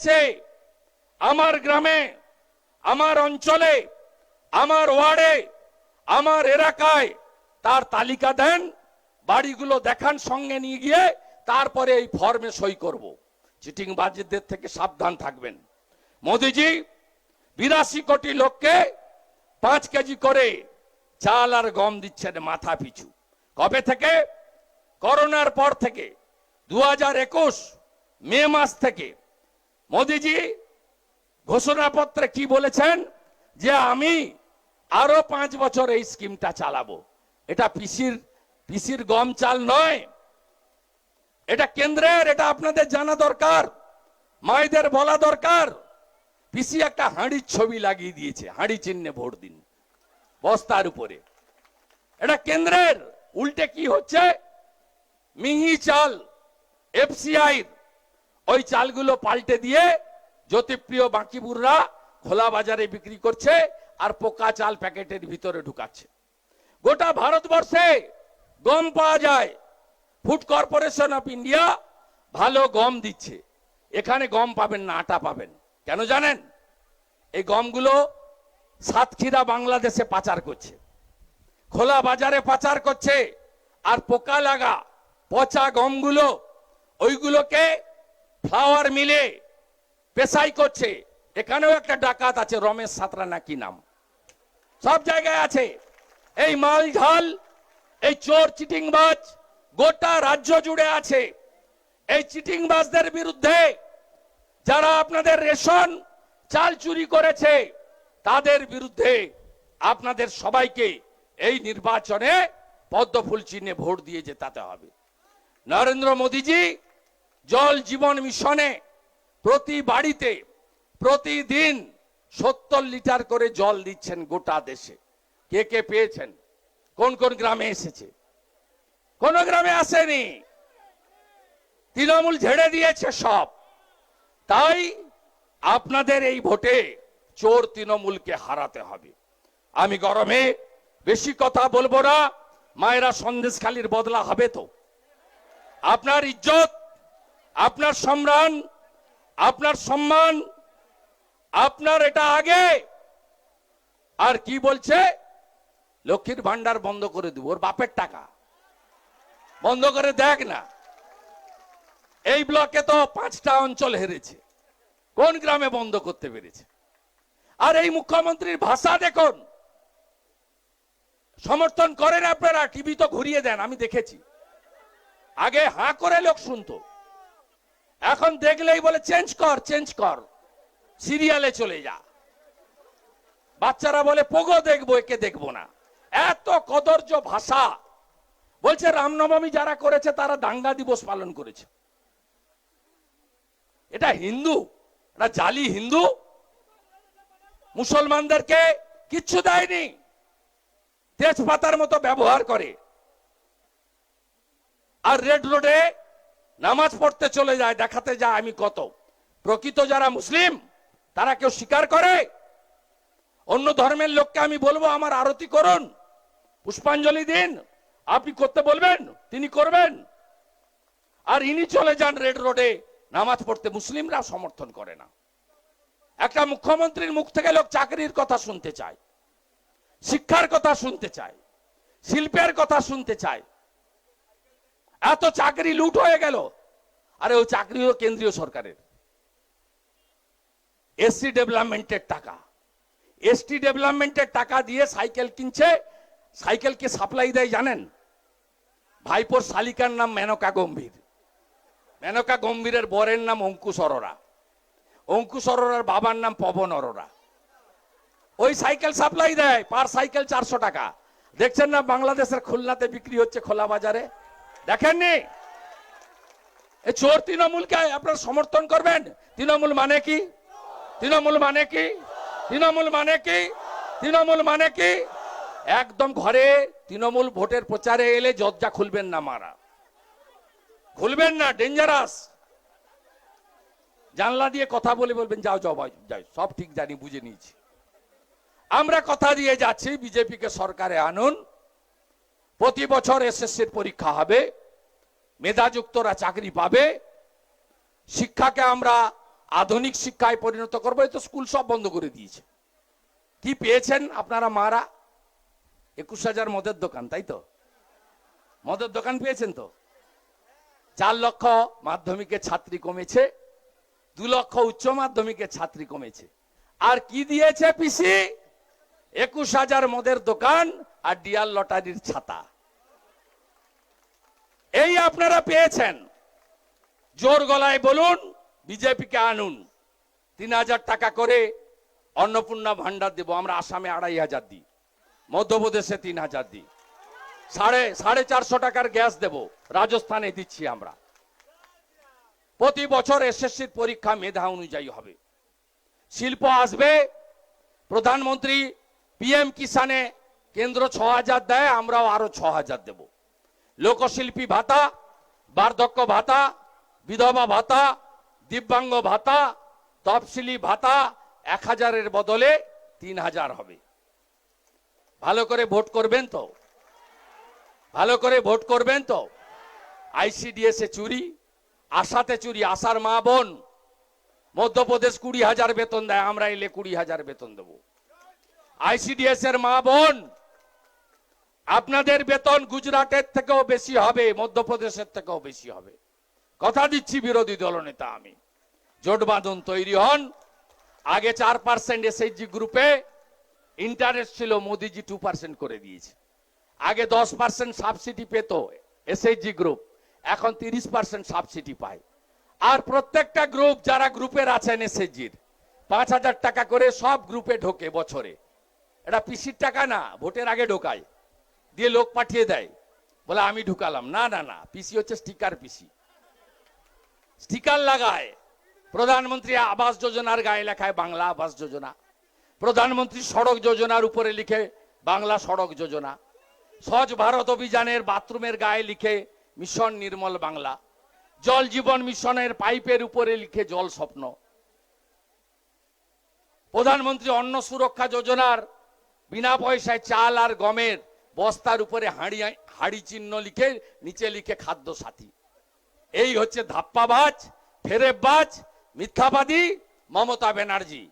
সে আমার গ্রামে, আমার অঞ্চলে, আমার ওয়ার্ডে, আমার এলাকায় তার তালিকা দেন, বাড়িগুলো দেখান, সঙ্গে নিয়ে গিয়ে তারপরে এই ফর্মে সই করব। চিটিং বাজিদের থেকে সাবধান থাকবেন। মোদিজি, বিরাশি কোটি লোককে পাঁচ কেজি করে চাল আর গম দিচ্ছেন মাথা পিছু। কবে থেকে? করোনার পর থেকে। দু হাজার একুশ মে মাস থেকে। মোদিজি, ঘোষণাপত্রে কি বলেছেন? যে আমি আরও পাঁচ বছর এই স্কিমটা চালাবো। এটা পিসির পিসির গম চাল নয়। এটা কেন্দ্রের, এটা আপনাদের জানা দরকার। মায়েদের বলা দরকার। পিসি একটা হাঁড়ির ছবি লাগিয়ে দিয়েছে, হাঁড়ি চিহ্নে ভোট দিন, বস্তার উপরে। এটা কেন্দ্রের, উল্টে কি হচ্ছে? মিহি চাল এফসিআই ওই চালগুলো পাল্টে দিয়ে জ্যোতিপ্রিয় বাঁকিবুররা খোলা বাজারে বিক্রি করছে আর পোকা চাল প্যাকেটের ভিতরে ঢুকাচ্ছে। গোটা ভারতবর্ষে গম পাওয়া যায়। ফুড কর্পোরেশন অফ ইন্ডিয়া ভালো গম দিচ্ছে। এখানে গম পাবেন না, আটা পাবেন। কেন জানেন? এই গমগুলো সাতক্ষীরা, বাংলাদেশে পাচার করছে। খোলা বাজারে পাচার করছে। আর পোকা লাগা পচা গমগুলো, ওইগুলোকে ফ্লাওয়ার মিলে পেশাই করছে। এখানেও একটা ডাকাত আছে, রমেশ সাঁতরা নাকি নাম? সব জায়গায় আছে। এই মাল ঝাল এই চোর চিটিংবাজ গোটা রাজ্য জুড়ে আছে। এই চিটিংবাজদের বিরুদ্ধে যারা আপনাদের রেশন, চাল চুরি করেছে, তাদের বিরুদ্ধে আপনাদের সবাইকে এই নির্বাচনে পদ্মফুল চিহ্নে ভোট দিয়ে জেতাতে হবে। নরেন্দ্র মোদীজি জল জীবন মিশনে প্রতি বাড়িতে প্রতিদিন সত্তর লিটার করে জল দিচ্ছেন গোটা দেশে। কে কে পেয়েছেন? কোন কোন গ্রামে এসেছে? কোন গ্রামে আসেনি? তৃণমূল ঝেড়ে দিয়েছে সব। তাই আপনাদের এই ভোটে চোর তৃণমূলকে হারাতে হবে। আমি গরমে বেশি কথা বলব না, মায়েরা সন্দেশখালির বদলা হবে তো। আপনার ইজ্জত আপনার সম্মান আপনার সম্মান, আপনার এটা আগে। আর কি বলছে? লক্ষ্মীর ভান্ডার বন্ধ করে দিব, ওর বাপের টাকা। বন্ধ করে দেখ না। এই ব্লকে তো পাঁচটা অঞ্চল হেরেছে। কোন গ্রামে বন্ধ করতে পেরেছে? আর এই মুখ্যমন্ত্রীর ভাষা দেখুন। সমর্থন করেন আপনারা, টিভি তো ঘুরিয়ে দেন, আমি দেখেছি। আগে হাঁ করে লোক শুনতো। এখন দেখলেই বলে চেঞ্জ কর চেঞ্জ কর। সিরিয়ালে চলে যা। বাচ্চারা বলে, পোগো দেখব, একে দেখব না। এত কদর্য ভাষা। বলছে, রামনবমী যারা করেছে, তারা দাঙ্গা দিবস পালন করেছে। এটা হিন্দু? এটা জালি হিন্দু? মুসলমানদেরকে কিচ্ছু দেয়নি। তেজপাতার মতো ব্যবহার করে। আর রেড রোডে নামাজ পড়তে চলে যায়, দেখাতে যায় আমি কত। প্রকৃত যারা মুসলিম, তারা কেউ স্বীকার করে? অন্য ধর্মের লোককে আমি বলব, আমার আরতি করুন, পুষ্পাঞ্জলি দিন, আপনি করতে বলবেন, তিনি করবেন। আর ইনি চলে যান রেড রোডে, নামাজ পড়তে, মুসলিমরা সমর্থন করে না। একটা মুখ্যমন্ত্রীর মুখ থেকে লোক চাকরির কথা শুনতে চায়, শিক্ষার কথা শুনতে চায়, শিল্পের কথা শুনতে চায়। এত চাকরি লুট হয়ে গেল। আরে ওই চাকরিও কেন্দ্রীয় সরকারের। এসসি ডেভেলপমেন্টের টাকা। এসটি ডেভেলপমেন্টের টাকা দিয়ে সাইকেল কিনছে, সাইকেলকে সাপ্লাই দেয়, জানেন? ভাইপোর শালিকার নাম মেনকা গম্ভীর। মেনকা গম্ভীরের বরের নাম অঙ্কুশ অরোরা। অঙ্কুশ অরোরার বাবার নাম পবন অরোরা। ওই সাইকেল সাপ্লাই দেয়, পার সাইকেল চারশো টাকা। দেখছেন না বাংলাদেশের খুলনাতে বিক্রি হচ্ছে খোলা বাজারে? দেখেননি? এ চোর তৃণমূলকে আপনারা সমর্থন করবেন? তৃণমূল মানে কি? তৃণমূল মানে কি? তৃণমূল মানে কি? তৃণমূল মানে কি? একদম ঘরে তৃণমূল ভোটের প্রচারে এলে জজ্জা খুলবেন না মারা। খুলবেন না ডেঞ্জারাস জানলা দিয়ে কথা বলে বলবেন, যাও যাও যাও সব ঠিক জানি, বুঝে নিয়েছি। আমরা কথা দিয়ে যাচ্ছি, বিজেপিকে সরকারে আনুন। প্রতি বছর এসএসসির পরীক্ষা হবে, মেধাযুক্তরা চাকরি পাবে, শিক্ষাকে আমরা আধুনিক শিক্ষায় পরিণত করব তো স্কুল সব বন্ধ করে দিয়েছে। কি পেয়েছেন আপনারা মারা? একুশ হাজার মদের দোকান, তাই তো? মদের দোকান পেয়েছেন তো? চার লক্ষ মাধ্যমিকের ছাত্রী কমেছে, দু লক্ষ উচ্চ মাধ্যমিকের ছাত্রী কমেছে। আর কি দিয়েছে পিসি? একুশ হাজার মদের দোকান আর ডিয়ার লটারির ছাতা। এই আপনারা পেয়েছেন। জোর গলায় বলুন, বিজেপিকে আনুন। তিন হাজার টাকা করে অন্নপূর্ণা ভান্ডার দেব, আমরা আসামে আড়াই হাজার দিই। মধ্যপ্রদেশে তিন হাজার দিই। সাড়ে সাড়ে চারশো টাকার গ্যাস দেব, রাজস্থানে দিচ্ছি আমরা। প্রতি বছর এসএসসির পরীক্ষা মেধা অনুযায়ী হবে। শিল্প আসবে, প্রধানমন্ত্রী পিএম কিষানে কেন্দ্র ছ হাজার দেয়, আমরাও আরও ছ হাজার দেব। লোকশিল্পী ভাতা, বার্ধক্য ভাতা, বিধবা ভাতা, দিব্যাঙ্গ ভাতা, তফসিলি ভাতা এক হাজারের বদলে তিন হাজার হবে। ভালো করে ভোট করবেন তো? ভালো করে ভোট করবেন তো? আইসিডিএস এ চুরি, আশাতে চুরি, আশার মা বোন। মধ্যপ্রদেশ কুড়ি হাজার বেতন দেয়, আমরা এলে কুড়ি হাজার বেতন দেবো। আইসিডিএস এর মা বোন আপনাদের বেতন গুজরাটের থেকেও বেশি হবে, মধ্যপ্রদেশের থেকেও বেশি হবে। কথা দিচ্ছি বিরোধী দলনেতা আমি। জোট বাঁধন তৈরি হন। আগে চার পার্সেন্ট এসএইচজি গ্রুপে ইন্টারেস্ট ছিল, মোদিজি টু পার্সেন্ট করে দিয়েছে। আগে দশ পার্সেন্ট সাবসিডি পেত এসএইচজি গ্রুপ এখন তিরিশ পার্সেন্ট সাবসিডি পায়। আর প্রত্যেকটা গ্রুপ যারা গ্রুপের আছেন এসএইচজির পাঁচ হাজার টাকা করে সব গ্রুপে ঢোকে বছরে। এটা পিসির টাকা না, ভোটের আগে ঢোকায়। দিয়ে লোক পাঠিয়ে দেয়। বলে, আমি ঢুকালাম। না না না, পিসি হচ্ছে স্টিকার পিসি। স্টিকার লাগায়। প্রধানমন্ত্রী আবাস যোজনার গায়ে লেখায় বাংলা আবাস যোজনা। প্রধানমন্ত্রী সড়ক যোজনার উপরে লিখে বাংলা সড়ক যোজনা। স্বচ্ছ ভারত অভিযানের বাথরুমের গায়ে লিখে মিশন নির্মল বাংলা। জল জীবন মিশনের পাইপের উপরে লিখে জল স্বপ্ন। প্রধানমন্ত্রী অন্ন সুরক্ষা যোজনার বিনা পয়সায় চাল আর গমের বস্তার উপরে হাঁড়ি হাঁড়ি চিহ্ন লিখে, নিচে লিখে খাদ্য সাথী এই হচ্ছে ধাপ্পাবাজ, ফেরেববাজ, মিথ্যাবাদী মমতা ব্যানার্জি।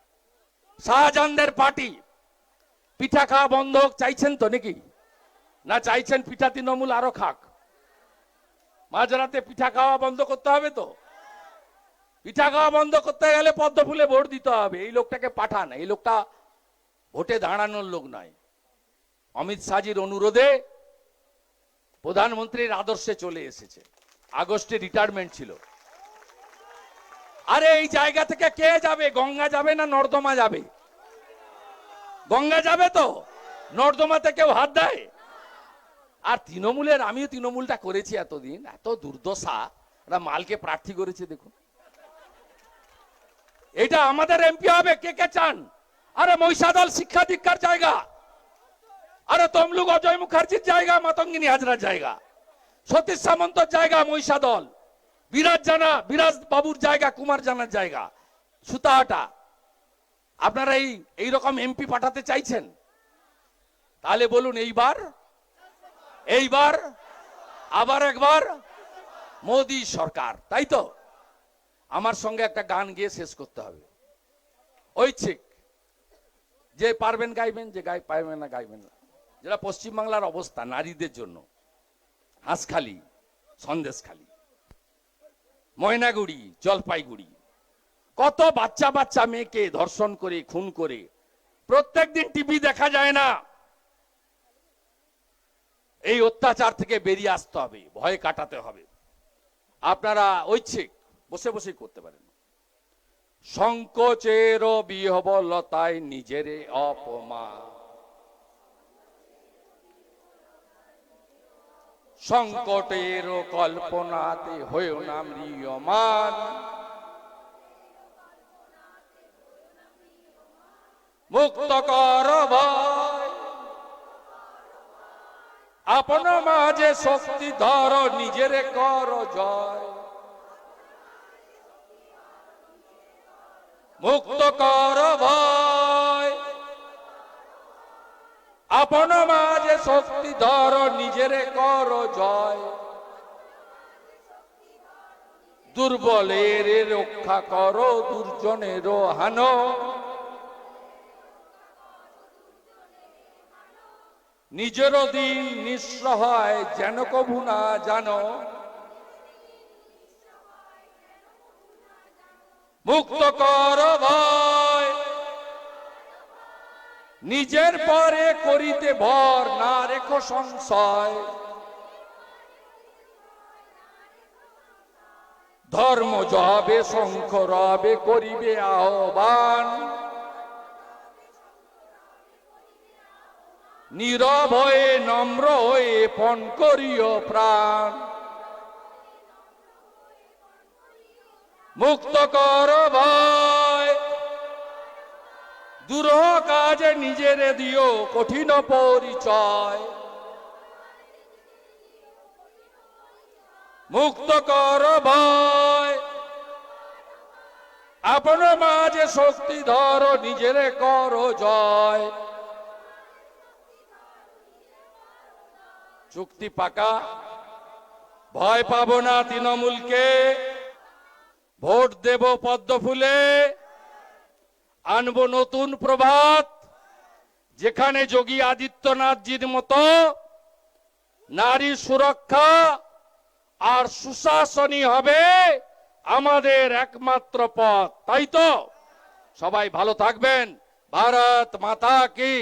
শাহজাহানদের পার্টি। পিঠা খাওয়া বন্ধ হোক, চাইছেন তো নাকি? না চাইছেন পিঠা তৃণমূল আরও খাক? মাঝরাতে পিঠা খাওয়া বন্ধ করতে হবে তো? পিঠা খাওয়া বন্ধ করতে গেলে পদ্ম ফুলে ভোট দিতে হবে। এই লোকটাকে পাঠান। এই লোকটা ভোটে দাঁড়ানোর লোক নয়। অমিত শাহজির অনুরোধে প্রধানমন্ত্রীর আদর্শে চলে এসেছে। আগস্টে রিটায়ারমেন্ট ছিল। আরে এই জায়গা থেকে কে যাবে? গঙ্গা যাবে না নর্দমা যাবে? গঙ্গা যাবে তো? নর্দমাতে কেউ হাত দেয়? আর তৃণমূলের, আমিও তৃণমূলটা করেছি এতদিন, এত দুর্দশা। ওরা মালকে প্রার্থী করেছে, দেখুন। এটা আমাদের এমপি হবে, কে কে চান? আরে মহিষাদল শিক্ষা দীক্ষার জায়গা। আরে তমলুক অজয় মুখার্জির জায়গা, মাতঙ্গিনী হাজরার জায়গা। সতীশ সামন্তর জায়গা মহিষা দল বিরাজ জানা, বিরাজ বাবুর জায়গা, কুমার জানার জায়গা। সুতাহাটা আপনারা এই এইরকম এমপি পাঠাতে চাইছেন? তাহলে বলুন এইবার এইবার, আবার একবার মোদি সরকার, তাই তো? আমার সঙ্গে একটা গান গিয়ে শেষ করতে হবে। ঐচ্ছিক। যে পারবেন গাইবেন, যে গাই পারবেন না গাইবেন না। যেটা পশ্চিমবাংলার অবস্থা নারীদের জন্য। হাঁসখালি, সন্দেশখালি। ময়নাগুড়ি, জলপাইগুড়ি। কত বাচ্চা বাচ্চা মেয়েকে ধর্ষণ করে, খুন করে। প্রত্যেকদিন টিভি দেখা যায় না। এই অত্যাচার থেকে বেরিয়ে আসতে হবে, ভয় কাটাতে হবে। আপনারা ঐচ্ছিক, বসে বসে করতে পারেন। সংকোচের বিহবলতায় নিজের অপমান। সংকটের কল্পনাতে হয়েও না ম্রিয়মান। মুক্ত কর আপন মাঝে শক্তি ধর, নিজের কর জয়। মুক্ত কর ভয় আপন মাঝে শক্তি ধর, নিজের কর জয়। দুর্বলের রক্ষা কর, দুর্জনের হানো। নিজেরও দিন নিঃস্ব হয়, যেন কভু না জানো। মুক্ত কর ভয় নিজের পরে করিতে ভর না রেখো সংশয়। ধর্ম যাবে শঙ্খ রবে, করিবে আহ্বান। নীরব হয়ে, নম্র হয়ে পণ করিও প্রাণ। মুক্ত কর ভয় দুরহ কাজে নিজের দিও কঠিন পরিচয়। মুক্ত কর ভয় আপন মাঝে শক্তি ধর, নিজের কর জয়। চুক্তি পাকা। ভয় পাবো না তৃণমূলকে। ভোট দেব পদ্ম ফুলে আনব নতুন প্রভাত। যেখানে যোগী আদিত্যনাথজির মতো নারী সুরক্ষা আর সুশাসনই হবে আমাদের একমাত্র পথ, তাই তো? সবাই ভালো থাকবেন। ভারত মাতা কি?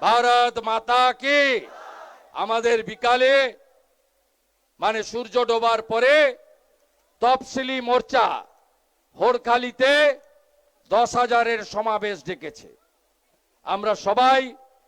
ভারত মাতা কি? আমাদের বিকালে মানে সূর্য ডোবার পরে তফসিলি মোর্চা হোরখালিতে দশ হাজারের সমাবেশ ডেকেছে। আমরা সবাই